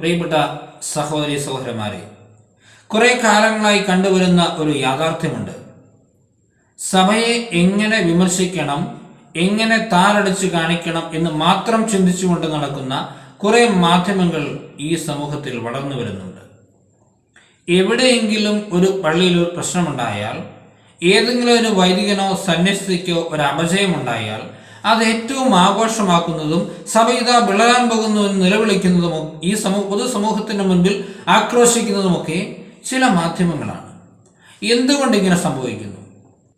പ്രിയപ്പെട്ട സഹോദരി സഹോദരന്മാരെ കുറെ കാലങ്ങളായി കണ്ടുവരുന്ന ഒരു യാഥാർത്ഥ്യമുണ്ട്. സഭയെ എങ്ങനെ വിമർശിക്കണം എങ്ങനെ താരടിച്ചു കാണിക്കണം എന്ന് മാത്രം ചിന്തിച്ചുകൊണ്ട് നടക്കുന്ന കുറെ മാധ്യമങ്ങൾ ഈ സമൂഹത്തിൽ വളർന്നു വരുന്നുണ്ട്. എവിടെയെങ്കിലും ഒരു പള്ളിയിൽ ഒരു പ്രശ്നമുണ്ടായാൽ ഏതെങ്കിലും ഒരു വൈദികനോ സന്യസ്തിക്കോ ഒരു അപജയമുണ്ടായാൽ അത് ഏറ്റവും ആഘോഷമാക്കുന്നതും സഭയിത വിളരാൻ പോകുന്നു എന്ന് നിലവിളിക്കുന്നതും ഈ സമൂഹ പൊതുസമൂഹത്തിന്റെ മുൻപിൽ ആക്രോശിക്കുന്നതുമൊക്കെ ചില മാധ്യമങ്ങളാണ്. എന്തുകൊണ്ട് ഇങ്ങനെ സംഭവിക്കുന്നു?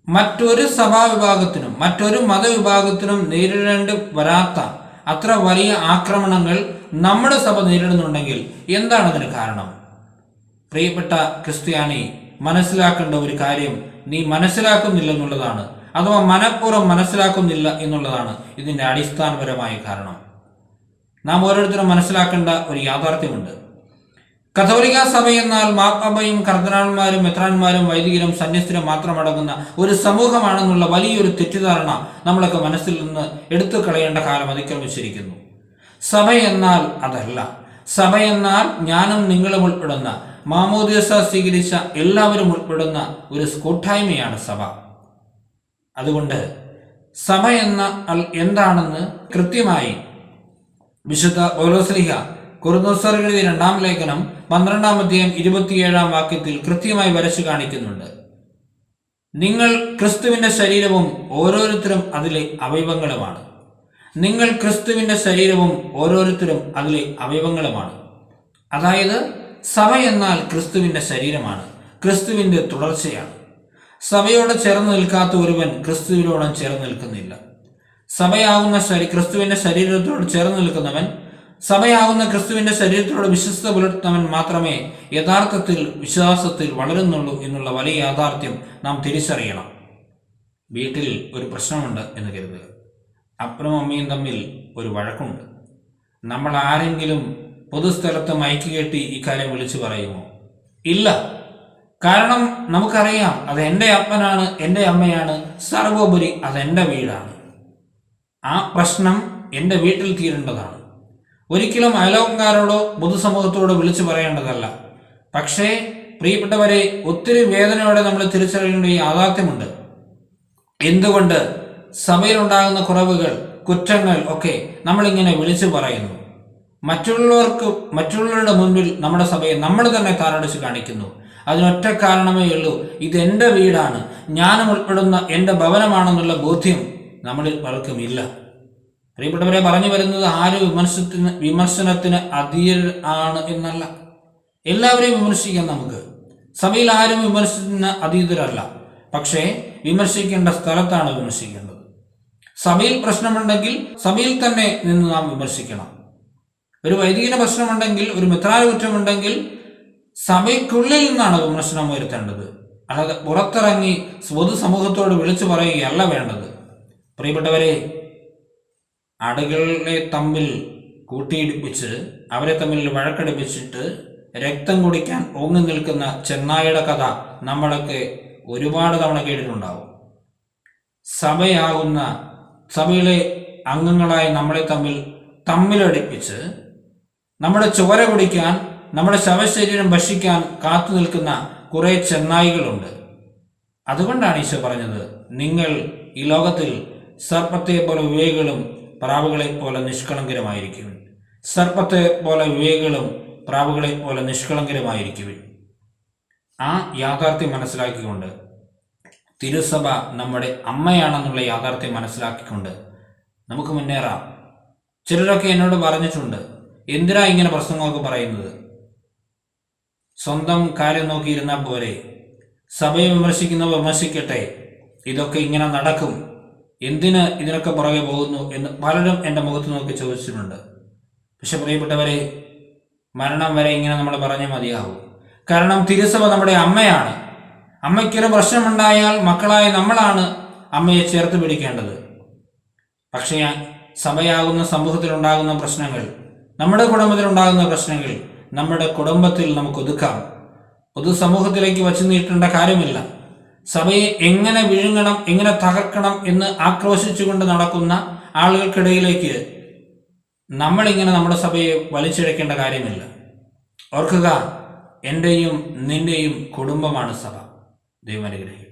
മറ്റൊരു സഭാവിഭാഗത്തിനും മറ്റൊരു മതവിഭാഗത്തിനും നേരിടേണ്ടി വരാത്ത അത്ര വലിയ ആക്രമണങ്ങൾ നമ്മുടെ സഭ നേരിടുന്നുണ്ടെങ്കിൽ എന്താണ് അതിന് കാരണം? പ്രിയപ്പെട്ട ക്രിസ്ത്യാനി മനസ്സിലാക്കേണ്ട ഒരു കാര്യം നീ മനസ്സിലാക്കുന്നില്ല എന്നുള്ളതാണ് അഥവാ മനഃപൂർവം മനസ്സിലാക്കുന്നില്ല എന്നുള്ളതാണ് ഇതിന്റെ അടിസ്ഥാനപരമായ കാരണം. നാം ഓരോരുത്തരും മനസ്സിലാക്കേണ്ട ഒരു യാഥാർത്ഥ്യമുണ്ട്. കത്തോലിക്ക സഭ എന്നാൽ മാപ്പാപ്പയും കർദ്ദനാൾമാരും മെത്രാന്മാരും വൈദികരും സന്യസ്തരും മാത്രം അടങ്ങുന്ന ഒരു സമൂഹമാണെന്നുള്ള വലിയൊരു തെറ്റിദ്ധാരണ നമ്മളൊക്കെ മനസ്സിൽ നിന്ന് എടുത്തു കളയേണ്ട കാലം അതിക്രമിച്ചിരിക്കുന്നു. സഭ എന്നാൽ അതല്ല. സഭ എന്നാൽ ഞാനും നിങ്ങളും ഉൾപ്പെടുന്ന മാമോദിസ സ്വീകരിച്ച എല്ലാവരും ഉൾപ്പെടുന്ന ഒരു കൂട്ടായ്മയാണ് സഭ. അതുകൊണ്ട് സഭ എന്ന എന്താണെന്ന് കൃത്യമായി വിശുദ്ധ പൗലോസ്ലിഹ കുറുനോസറുകളുടെ രണ്ടാം ലേഖനം പന്ത്രണ്ടാം അധ്യായം ഇരുപത്തിയേഴാം വാക്യത്തിൽ കൃത്യമായി വരച്ചു കാണിക്കുന്നുണ്ട്. നിങ്ങൾ ക്രിസ്തുവിന്റെ ശരീരവും ഓരോരുത്തരും അതിലെ അവയവങ്ങളുമാണ്. നിങ്ങൾ ക്രിസ്തുവിന്റെ ശരീരവും ഓരോരുത്തരും അതിലെ അവയവങ്ങളുമാണ്. അതായത് സഭ എന്നാൽ ക്രിസ്തുവിന്റെ ശരീരമാണ്. ക്രിസ്തുവിന്റെ തുടർച്ചയാണ്. സഭയോട് ചേർന്ന് നിൽക്കാത്ത ഒരുവൻ ക്രിസ്തുവിനോടും ചേർന്ന് നിൽക്കുന്നില്ല. സഭയാകുന്ന ശരീ ക്രിസ്തുവിന്റെ ശരീരത്തോട് ചേർന്ന് നിൽക്കുന്നവൻ സഭയാകുന്ന ക്രിസ്തുവിന്റെ ശരീരത്തോട് വിശ്വസ്ത പുലർത്തുന്നവൻ മാത്രമേ യഥാർത്ഥത്തിൽ വിശ്വാസത്തിൽ വളരുന്നുള്ളൂ എന്നുള്ള വലിയ യാഥാർത്ഥ്യം നാം തിരിച്ചറിയണം. വീട്ടിൽ ഒരു പ്രശ്നമുണ്ട് എന്ന് കരുതുക. അപ്പനും അമ്മയും തമ്മിൽ ഒരു വഴക്കുണ്ട്. നമ്മൾ ആരെങ്കിലും പൊതുസ്ഥലത്ത് മയക്കുകെട്ടി ഇക്കാര്യം വിളിച്ചു പറയുമോ? ഇല്ല. കാരണം നമുക്കറിയാം അത് എന്റെ അപ്പനാണ് എന്റെ അമ്മയാണ് സർവോപരി അത് എന്റെ വീടാണ്. ആ പ്രശ്നം എന്റെ വീട്ടിൽ തീരേണ്ടതാണ്. ഒരിക്കലും അയലോകക്കാരോടോ പൊതുസമൂഹത്തോടോ വിളിച്ചു പറയേണ്ടതല്ല. പക്ഷേ പ്രിയപ്പെട്ടവരെ ഒത്തിരി വേദനയോടെ നമ്മൾ തിരിച്ചറിയേണ്ട ഈ യാഥാർത്ഥ്യമുണ്ട്. എന്തുകൊണ്ട് സഭയിലുണ്ടാകുന്ന കുറവുകൾ കുറ്റങ്ങൾ ഒക്കെ നമ്മളിങ്ങനെ വിളിച്ചു പറയുന്നു. മറ്റുള്ളവർക്ക് മറ്റുള്ളവരുടെ മുൻപിൽ നമ്മുടെ സഭയെ നമ്മൾ തന്നെ താറടിച്ച് കാണിക്കുന്നു. അതിനൊറ്റ കാരണമേ ഉള്ളൂ. ഇത് എന്റെ വീടാണ്. ഞാനും ഉൾപ്പെടുന്ന എന്റെ ഭവനമാണെന്നുള്ള ബോധ്യം നമ്മളിൽ പലർക്കും ഇല്ല. പ്രിയപ്പെട്ടവരെ പറഞ്ഞു വരുന്നത് ആര് വിമർശത്തിന് വിമർശനത്തിന് അധീർ ആണ് എന്നല്ല. എല്ലാവരെയും വിമർശിക്കാം നമുക്ക്. സഭയിൽ ആരും വിമർശനത്തിന് അതീതരല്ല. പക്ഷേ വിമർശിക്കേണ്ട സ്ഥലത്താണ് വിമർശിക്കേണ്ടത്. സഭയിൽ പ്രശ്നമുണ്ടെങ്കിൽ സഭയിൽ തന്നെ നിന്ന് നാം വിമർശിക്കണം. ഒരു വൈദികന പ്രശ്നമുണ്ടെങ്കിൽ ഒരു മിത്രാല കുറ്റമുണ്ടെങ്കിൽ സഭയ്ക്കുള്ളിൽ നിന്നാണ് വിമർശനം ഉയർത്തേണ്ടത് അല്ലാതെ പുറത്തിറങ്ങി പൊതുസമൂഹത്തോട് വിളിച്ചു പറയുകയല്ല വേണ്ടത്. പ്രിയപ്പെട്ടവരെ ആടുകളെ തമ്മിൽ കൂട്ടിയിടിപ്പിച്ച് അവരെ തമ്മിൽ വഴക്കടിപ്പിച്ചിട്ട് രക്തം കുടിക്കാൻ ഓങ്ങി നിൽക്കുന്ന ചെന്നായിയുടെ കഥ നമ്മളൊക്കെ ഒരുപാട് തവണ കേട്ടിട്ടുണ്ടാവും. സഭയാകുന്ന സഭയിലെ അംഗങ്ങളായ നമ്മളെ തമ്മിൽ തമ്മിലടിപ്പിച്ച് നമ്മുടെ ചുവര കുടിക്കാൻ നമ്മുടെ ശവശരീരം ഭക്ഷിക്കാൻ കാത്തു നിൽക്കുന്ന കുറെ ചെന്നായികളുണ്ട്. അതുകൊണ്ടാണ് ഈശോ പറഞ്ഞത് നിങ്ങൾ ഈ ലോകത്തിൽ സർപ്പത്തെ പോലെ വിവേകളും പ്രാവുകളെ പോലെ നിഷ്കളങ്കരമായിരിക്കും സർപ്പത്തെ പോലെ വിവേകളും പ്രാവുകളെ പോലെ നിഷ്കളങ്കരമായിരിക്കും ആ യാഥാർത്ഥ്യം മനസ്സിലാക്കിക്കൊണ്ട് തിരുസഭ നമ്മുടെ അമ്മയാണെന്നുള്ള യാഥാർത്ഥ്യം മനസ്സിലാക്കിക്കൊണ്ട് നമുക്ക് മുന്നേറാം. ചിലരൊക്കെ എന്നോട് പറഞ്ഞിട്ടുണ്ട് എന്തിനാ ഇങ്ങനെ പ്രസംഗമൊക്കെ പറയുന്നത്? സ്വന്തം കാര്യം നോക്കിയിരുന്ന പോലെ സഭയെ വിമർശിക്കുന്നവർ വിമർശിക്കട്ടെ. ഇതൊക്കെ ഇങ്ങനെ നടക്കും. എന്തിന് ഇതിനൊക്കെ പുറകെ പോകുന്നു എന്ന് പലരും എന്റെ മുഖത്ത് നോക്കി ചോദിച്ചിട്ടുണ്ട്. പക്ഷെ പ്രിയപ്പെട്ടവരെ മരണം വരെ ഇങ്ങനെ നമ്മൾ പറഞ്ഞേ മതിയാവും. കാരണം തിരുസഭ നമ്മുടെ അമ്മയാണ്. അമ്മയ്ക്കൊരു പ്രശ്നമുണ്ടായാൽ മക്കളായ നമ്മളാണ് അമ്മയെ ചേർത്ത് പിടിക്കേണ്ടത്. പക്ഷേ സഭയാകുന്ന സമൂഹത്തിലുണ്ടാകുന്ന പ്രശ്നങ്ങൾ നമ്മുടെ കുടുംബത്തിലുണ്ടാകുന്ന പ്രശ്നങ്ങൾ നമ്മുടെ കുടുംബത്തിൽ നമുക്ക് ഒതുക്കാം. പൊതുസമൂഹത്തിലേക്ക് വച്ചു നീട്ടേണ്ട കാര്യമില്ല. സഭയെ എങ്ങനെ വിഴുങ്ങണം എങ്ങനെ തകർക്കണം എന്ന് ആക്രോശിച്ചുകൊണ്ട് നടക്കുന്ന ആളുകൾക്കിടയിലേക്ക് നമ്മളിങ്ങനെ നമ്മുടെ സഭയെ വലിച്ചിഴക്കേണ്ട കാര്യമില്ല. ഓർക്കുക എന്റെയും നിന്റെയും കുടുംബമാണ് സഭ. ദൈവം അനുഗ്രഹിക്കട്ടെ.